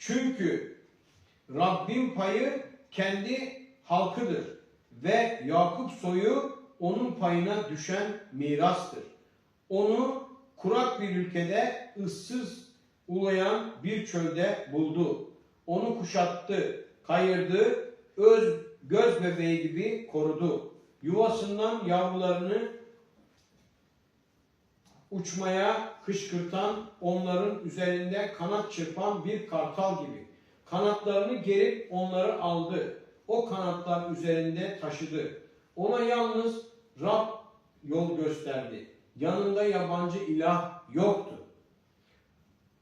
Çünkü Rabbin payı kendi halkıdır ve Yakup soyu onun payına düşen mirastır. Onu kurak bir ülkede ıssız ulayan bir çölde buldu. Onu kuşattı, kayırdı, öz göz bebeği gibi korudu. Yuvasından yavrularını uçmaya kışkırtan, onların üzerinde kanat çırpan bir kartal gibi. Kanatlarını gerip onları aldı. O kanatlar üzerinde taşıdı. Ona yalnız Rab yol gösterdi. Yanında yabancı ilah yoktu.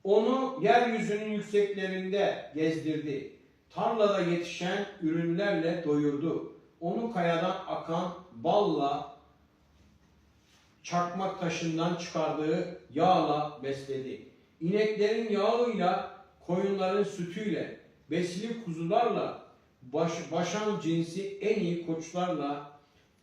Onu yeryüzünün yükseklerinde gezdirdi. Tarlada yetişen ürünlerle doyurdu. Onu kayadan akan balla çakmak taşından çıkardığı yağla besledi. İneklerin yağıyla, koyunların sütüyle, besili kuzularla, baş, başan cinsi en iyi koçlarla,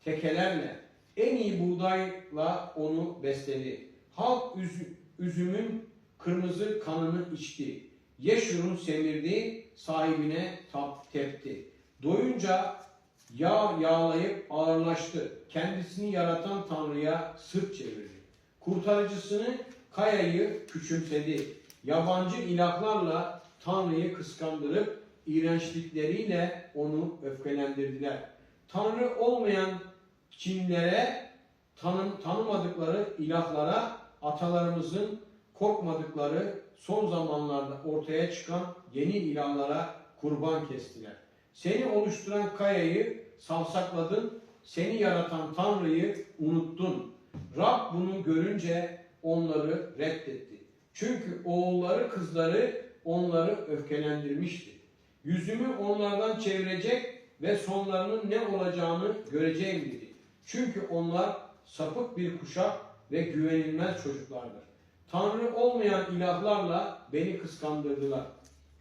tekelerle, en iyi buğdayla onu besledi. Halk üzü- üzümün kırmızı kanını içti. Yeşurun semirdi, sahibine tap tepti. Doyunca yağ yağlayıp ağırlaştı. Kendisini yaratan Tanrı'ya sırt çevirdi. Kurtarıcısını kayayı küçümsedi. Yabancı ilahlarla Tanrı'yı kıskandırıp iğrençlikleriyle onu öfkelendirdiler. Tanrı olmayan Çinlere tanım, tanımadıkları ilahlara atalarımızın korkmadıkları son zamanlarda ortaya çıkan yeni ilahlara kurban kestiler. Seni oluşturan kayayı savsakladın, seni yaratan Tanrı'yı unuttun. Rab bunu görünce onları reddetti. Çünkü oğulları kızları onları öfkelendirmişti. Yüzümü onlardan çevirecek ve sonlarının ne olacağını göreceğim dedi. Çünkü onlar sapık bir kuşak ve güvenilmez çocuklardır. Tanrı olmayan ilahlarla beni kıskandırdılar.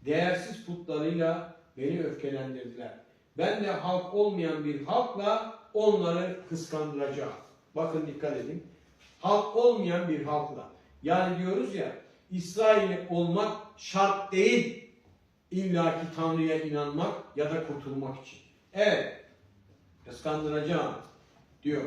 Değersiz putlarıyla beni öfkelendirdiler. Ben de halk olmayan bir halkla onları kıskandıracağım. Bakın dikkat edin. Halk olmayan bir halkla. Yani diyoruz ya İsrail olmak şart değil. İlla ki Tanrı'ya inanmak ya da kurtulmak için. Evet. Kıskandıracağım diyor.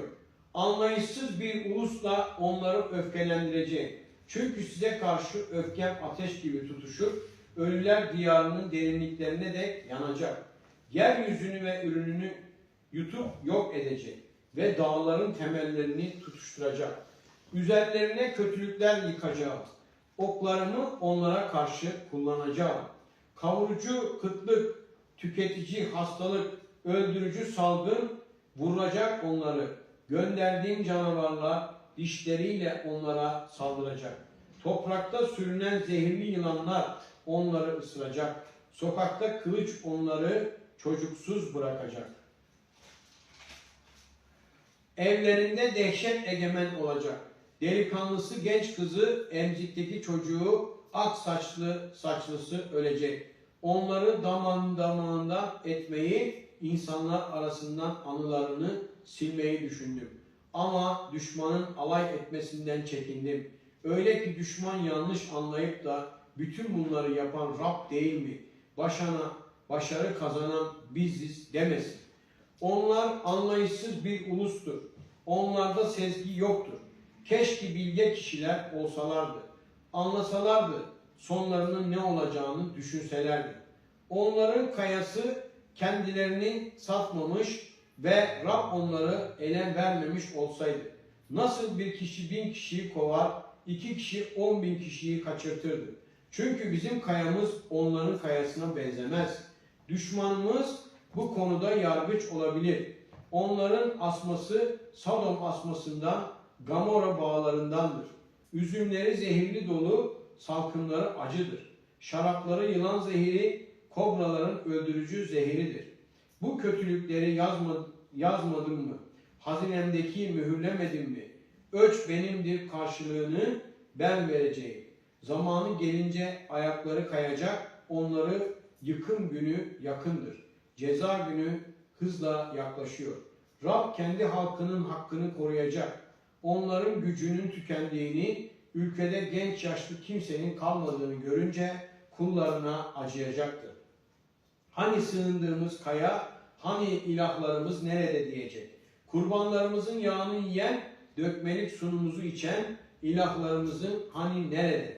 Anlayışsız bir ulusla onları öfkelendireceğim. Çünkü size karşı öfkem ateş gibi tutuşur. Ölüler diyarının derinliklerine de yanacak. Yeryüzünü ve ürününü yutup yok edecek ve dağların temellerini tutuşturacak. Üzerlerine kötülükler yıkacağım. Oklarımı onlara karşı kullanacağım. Kavurucu kıtlık, tüketici hastalık, öldürücü salgın vuracak onları. Gönderdiğim canavarlar dişleriyle onlara saldıracak. Toprakta sürünen zehirli yılanlar onları ısıracak. Sokakta kılıç onları çocuksuz bırakacak. Evlerinde dehşet egemen olacak. Delikanlısı genç kızı emzikteki çocuğu ak saçlı saçlısı ölecek. Onları daman damağından etmeyi, insanlar arasından anılarını silmeyi düşündüm. Ama düşmanın alay etmesinden çekindim. Öyle ki düşman yanlış anlayıp da bütün bunları yapan Rab değil mi? Başana, başarı kazanan biziz demesin. Onlar anlayışsız bir ulustur. Onlarda sezgi yoktur. Keşke bilge kişiler olsalardı. Anlasalardı sonlarının ne olacağını düşünselerdi. Onların kayası kendilerini satmamış ve Rab onları ele vermemiş olsaydı. Nasıl bir kişi bin kişiyi kovar, iki kişi on bin kişiyi kaçırtırdı. Çünkü bizim kayamız onların kayasına benzemez. Düşmanımız bu konuda yargıç olabilir. Onların asması Sodom asmasından, Gamora bağlarındandır. Üzümleri zehirli dolu, salkımları acıdır. Şarapları yılan zehiri, kobraların öldürücü zehiridir. Bu kötülükleri yazma, yazmadım mı? Hazinemdeki mühürlemedim mi? Ölç benimdir karşılığını ben vereceğim. Zamanı gelince ayakları kayacak, onları yıkım günü yakındır. Ceza günü hızla yaklaşıyor. Rab kendi halkının hakkını koruyacak. Onların gücünün tükendiğini, ülkede genç yaşlı kimsenin kalmadığını görünce kullarına acıyacaktır. Hani sığındığımız kaya, hani ilahlarımız nerede diyecek. Kurbanlarımızın yağını yiyen, dökmelik sunumuzu içen ilahlarımızın hani nerede?